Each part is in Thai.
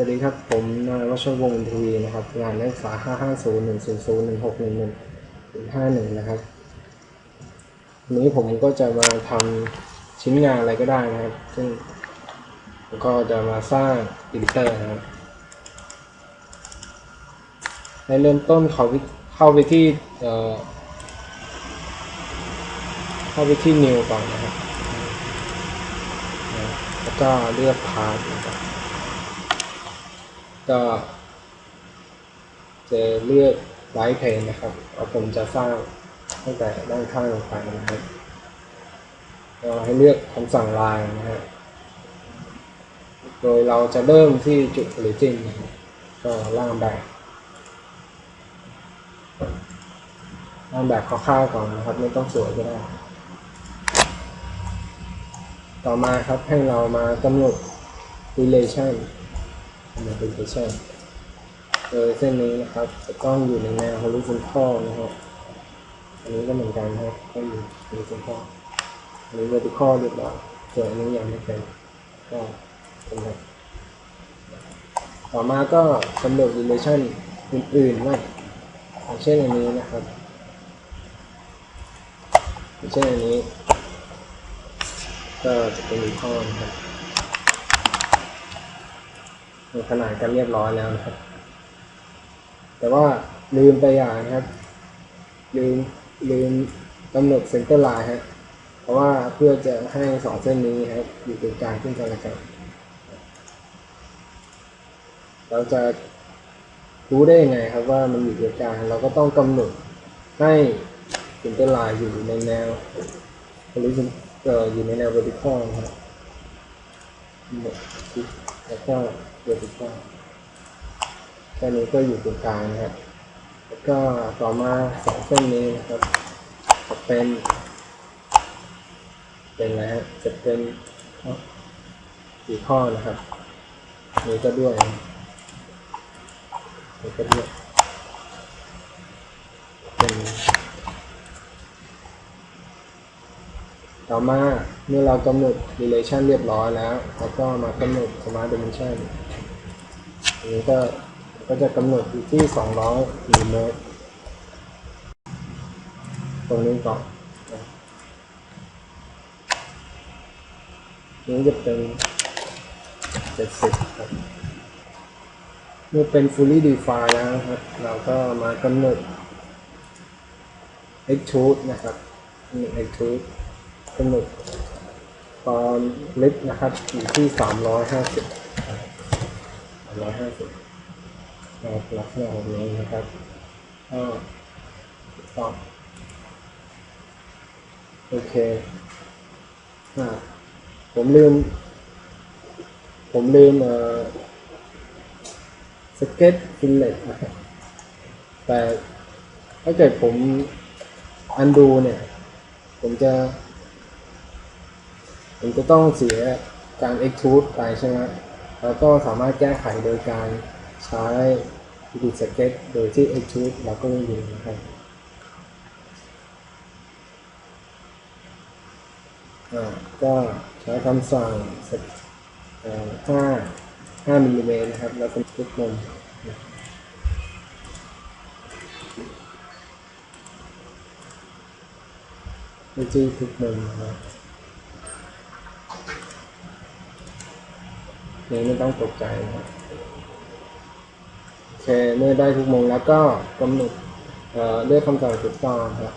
วัสดีครับ ผมนายวชรวงศ์ทวีนะครับ งานนักศึกษา 550 100 1611 51 นะครับวันนี้ผมก็จะมาทำชิ้นงานอะไรก็ได้นะครับ ซึ่งผมก็จะมาสร้างปรินเตอร์นะครับในเริ่มต้นเขาเข้าไปที่เอ่อเข้าไปที่ new ก่อนนะครับ แล้วก็เลือกพาร์ทนะครับ ก็จะเลือกไลท์เพนนะครับแล้วผมจะสร้างตั้งแต่ด้านข้างลงไปนะครับก็ให้เลือกคำสั่งลายนะฮะ โดยเราจะเริ่มที่จุด origin นะครับก็ล่างแบบล่างแบบคร่าวๆก่อนนะครับ ไม่ต้องสวยก็ได้ ต่อมาครับให้เรามากำหนด relation กำหนด relation โดยเส้นนี้นะครับจะต้องอยู่ในแนว horizontal นะครับอันนี้ก็เหมือนกันนะครับก็อยู่ horizontal อันนี้ vertical เรียบร้อยส่วนอันนี้ยังไม่เป็นก็เป็นแบบต่อมาก็กำหนด relation อื่นๆว่าอย่างเช่นอันนี้นะครับอย่างเช่นอันนี้ ก็จะเป็นอีกข้อนะครับ ขนาดกันเรียบร้อยแล้วนะครับ แต่ว่าลืมไปอย่างนะครับ ลืมลืมกำหนดเซนเตอร์ไลน์ฮะเพราะว่าเพื่อจะให้สองเส้นนี้ครับอยู่ตรงกลางขึ้นกันและกัน เราจะรู้ได้ยังไงครับว่ามันอยู่ตรงกลางเราก็ต้องกำหนดให้เซนเตอร์ไลน์อยู่ในแนวหรืออ่ออยู่ในแนว vertical นะครับ หมดชิดแล้วก็ vertical แค่นี้ก็อยู่ตรงกลางนะครับแล้วก็ต่อมาสองเส้นนี้นะครับจะเป็น เป็นอะไรฮะจะเป็นสี่ข้อนะครับ นี้ก็ด้วยนี้ก็ด้วยเป็น ต่อมาเมื่อเรากำหนด relation เรียบร้อยแล้วแล้วก็มากำหนด smart dimension อันนี้ก็ก็จะกำหนดอยู่ที่ 200มิลลิเมตรตรงนี้ก่อนนะนี้จะเป็น 70 ครับเมื่อเป็น fully defined แล้วนะครับ เราก็มากำหนด extrude นะครับนี่ extrude กำหนดความลึกนะครับอยู่ที่สามร้อยห้าสิบสามร้อยห้าสิบลักษณะแบบนี้นะครับก็ตอโอเคอ่าผมลืม ผมลืมอ่อสเก็ตฟิลเล็ตนะครับแต่ถ้าเกิดผมอันดูเนี่ย ผมจะ ผมจะต้องเสียการ extrude ไปใช่ไหมแล้วก็สามารถแก้ไขโดยการใช้วิธีสเก็ตโดยที่ extrude เราก็ไม่ดีนะครับอ่าก็ใช้คำสั่งเอ่อห้าห้ามิลลิเมตรนะครับ แล้วเป็นทุกมุมไม่จี้ทุกมุมนะครับ นี่ไม่ต้องตกใจนะครับโอเคเมื่อได้ทุกมุมแล้วก็กำหนดเอ่อเลือกคำสั่งถูกต้องครับ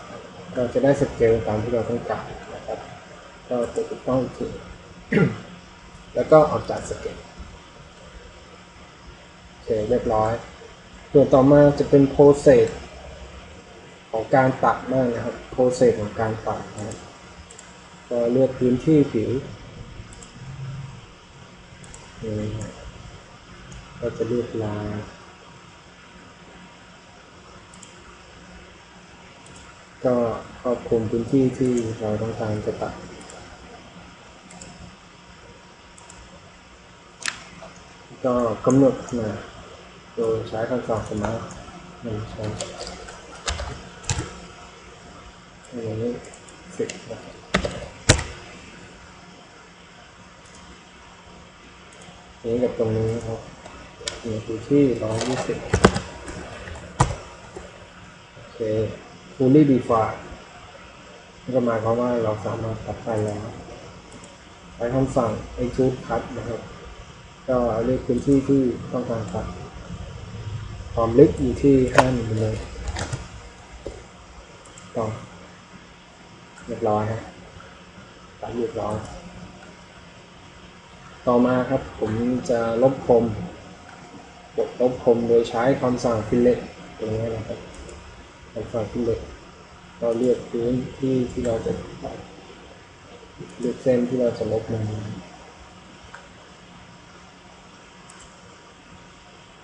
เราจะได้สเกลตามที่เราต้องการนะครับก็กดถูกต้องอีกทีแล้วก็ออกจากสเกลโอเคเรียบร้อย ส่วนต่อมาจะเป็นโปรเซสของการตัดมากนะครับโปรเซสของการตัดนะครับก็เลือกพื้นที่ผิว ก็จะเลือกลายก็ครอบคลุมพื้นที่ที่เราต้องการจะตัดก็กำหนดขนาโดยใช้คำสั่งสมาร์ทหนึ่งใช้อันนี้สิบนะครับ นี้กับตรงนี้ครับอยู่ที่ร้อยยี่สิบโอเค fully defined ก็หมายความว่าเราสามารถตัดไปแล้วใช้คำสั่ง extrude cut นะครับ ก็เลือกพื้นที่ที่ต้องการตัด ความลึกอยู่ที่5มิลลิเมตรต่อเรียบร้อยฮะตัดเรียบร้อย ต่อมาครับผมจะลบคมกดลบคมโดยใช้คำสั่ง fillet ตรงนี้นะครับคำสั่ง fillet เราเลือกพื้นที่ที่เราจะตัดเลือกเส้นที่เราจะลบมัน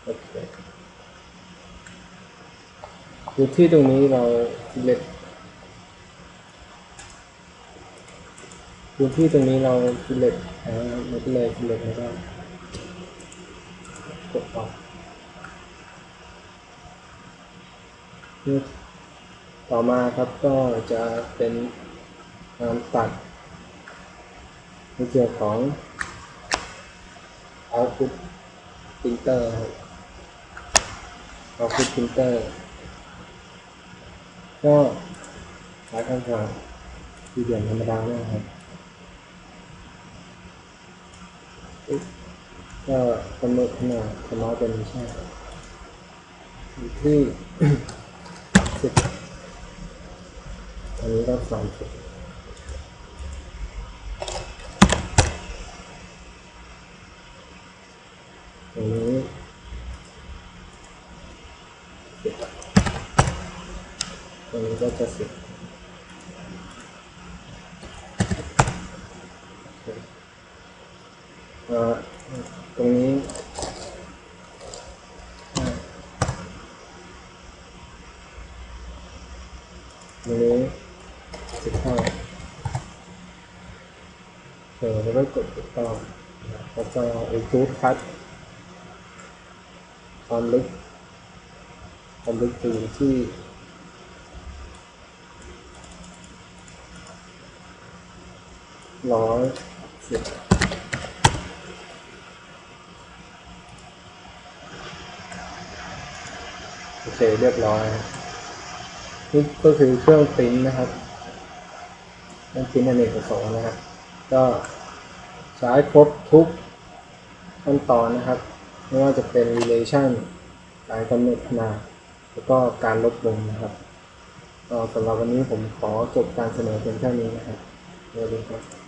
โอเคพื้นที่ตรงนี้เรา fillet พื้นที่ตรงนี้เรา fillet อ่าไม่เป็นไร fillet ไม่ได้กดออกต่อมาครับก็จะเป็นการตัดในเกี่ยวของ output printer output printer ก็ใช้คำสั่งที่เดียนธรรมดาเนี่ยครับ ก็กำหนดขนาดสมาร์ทเป็นใช่อยู่ที่สิบอันนี้ก็สามสิบตรงนี้สิบตรงนี้ก็จะสิบโอเค เอ่อ ตรงนี้ตรงนี้สิบห้าเออแล้วก็กดติดต่อแล้วก็ไอ้จูดคัดความลึกความลึกจะอยู่ที่ร้อยสิบ โอเคเรียบร้อยนี่ก็คือเครื่องปริ้นนะครับเครื่องปริ้นอเนกประสงค์นะครับ ก็ใช้ครบทุกขั้นตอนนะครับ ไม่ว่าจะเป็น relation การกำหนดขนาดแล้วก็การลบลงนะครับก็สำหรับวันนี้ผมขอจบการเสนอเพียงแค่นี้นะครับสวัสดีครับ